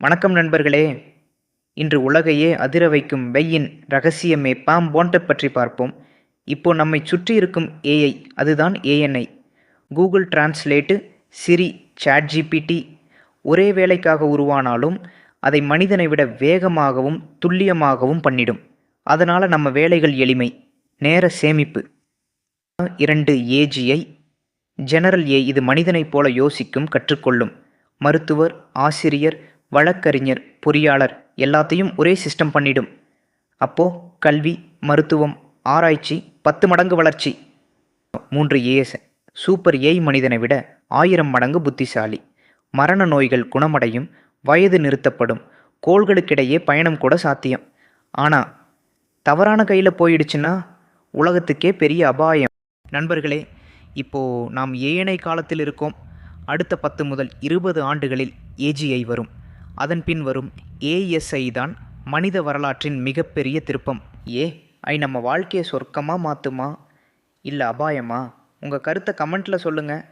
வணக்கம் நண்பர்களே. இன்று உலகையே அதிர வைக்கும் வெய்யின் ரகசியமே பாம் வாண்டட் பற்றி பார்ப்போம். இப்போ நம்மை சுற்றி இருக்கும் ஏஐ அதுதான் ANI Google translate Siri chat GPT ஒரே வேலைக்காக உருவானாலும் அதை மனிதனை விட வேகமாகவும் துல்லியமாகவும் பண்ணிடும். அதனால் நம்ம வேலைகள் எளிமை நேர சேமிப்பு. இரண்டு ஏஜிஐ ஜெனரல் ஏ இது மனிதனைப் போல யோசிக்கும் கற்றுக்கொள்ளும். மருத்துவர் ஆசிரியர் வழக்கறிஞர் பொறியாளர் எல்லாத்தையும் ஒரே சிஸ்டம் பண்ணிடும். அப்போது கல்வி மருத்துவம் ஆராய்ச்சி பத்து மடங்கு வளர்ச்சி. மூன்று ஏஎஸ் சூப்பர் ஏய் மனிதனை விட ஆயிரம் மடங்கு புத்திசாலி. மரண நோய்கள் குணமடையும் வயது நிறுத்தப்படும் கோள்களுக்கிடையே பயணம் கூட சாத்தியம். ஆனால் தவறான கையில் போயிடுச்சுன்னா உலகத்துக்கே பெரிய அபாயம். நண்பர்களே இப்போது நாம் ஏஎன்ஐ காலத்தில் இருக்கோம். அடுத்த பத்து முதல் இருபது ஆண்டுகளில் ஏஜிஐ வரும். அதன் பின் வரும் ஏஎஸ்ஐ தான் மனித வரலாற்றின் மிகப்பெரிய திருப்பம். ஏ ஐ நம்ம வாழ்க்கையை சொர்க்கமாக மாற்றுமா இல்லை அபாயமா? உங்கள் கருத்தை கமெண்ட்டில் சொல்லுங்கள்